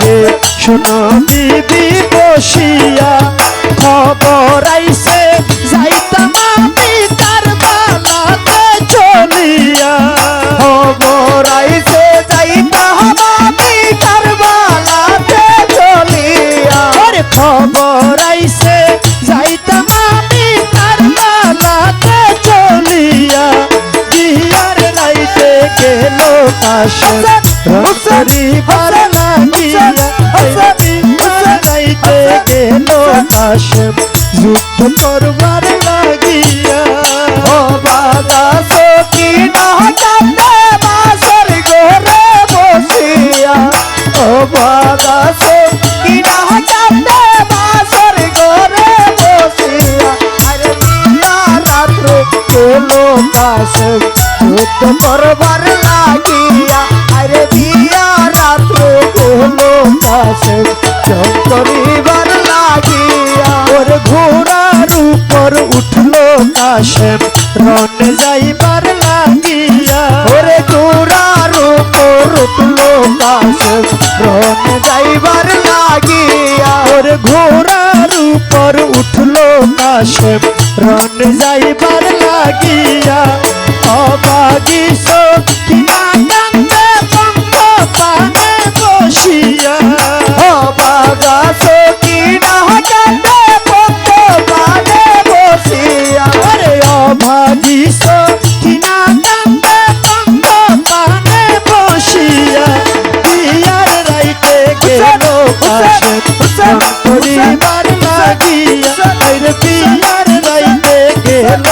রে, শুনো বিবি বসিয়া, খবর আইছে, যাইতাম আমি তার বালাতে চলিয়া। খবর আইছে যাইতা আমি কারবালাতে চলিয়া। ওরে খবর যাইতাম আমি তার বালাতে চলিয়া। বিয়ার রাইতে গেল কাশে রসরি বার কাশে যুদ্ধ করবার লাগিয়া। ও বাগা সখী নহটাতে বাসর গোরে বসিয়া। ও বাগা সখী নহটাতে বাসর গোরে বসিয়া। আরে রাত্র কেলো কাশে যুদ্ধ করবার লাগিয়া। আরে বিয়া রাত্র কেলো কাশে কাশেম রন যাইবার লাগিয়া। ওরে ঘোড়ার উপর উঠল কাশেম রন যাইবার লাগিয়া। ওরে ঘোড়ার উপর উঠল কাশেম রন যাইবার লাগিয়া। অবাগি সখিনা অভাগী সখিনা কান্দে পঙ্ক পানে বসিয়া বিয়ার রাইতে গেল রন করিবার লাগিয়া আরে বিয়ার রাইতে গেল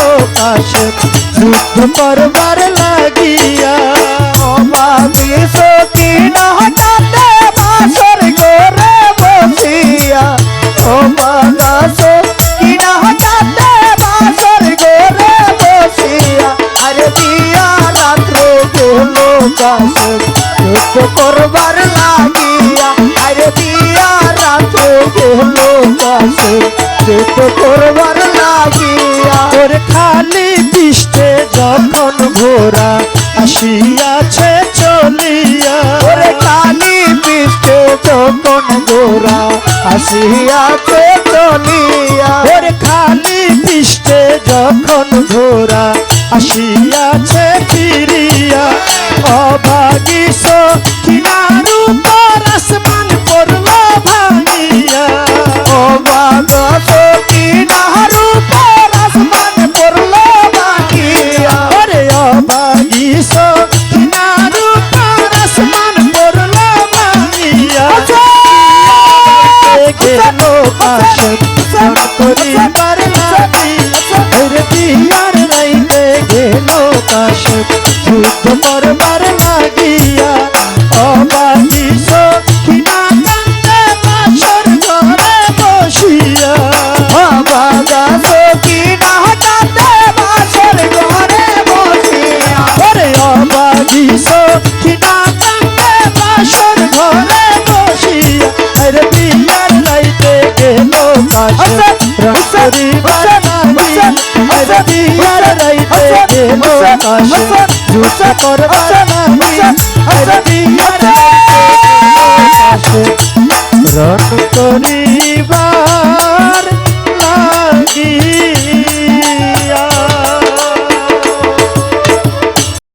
কাশেম যুদ্ধ করবার লাগিয়া, আরে বিয়া রাত্র গেল কাশেম যুদ্ধ করবার লাগিয়া, ওর খালি পৃষ্ঠে যখন ঘোড়া আসিয়াছে চলিয়া। ওরে যখন আসিয়াছে খালি পৃষ্ঠে যখন ঘোড়া আসিয়াছে ফিরিয়া অভাগী কিনার রং করিবার লাগিয়া আরে বিয়ার রাইতে গেল কাশে যুদ্ধ করবার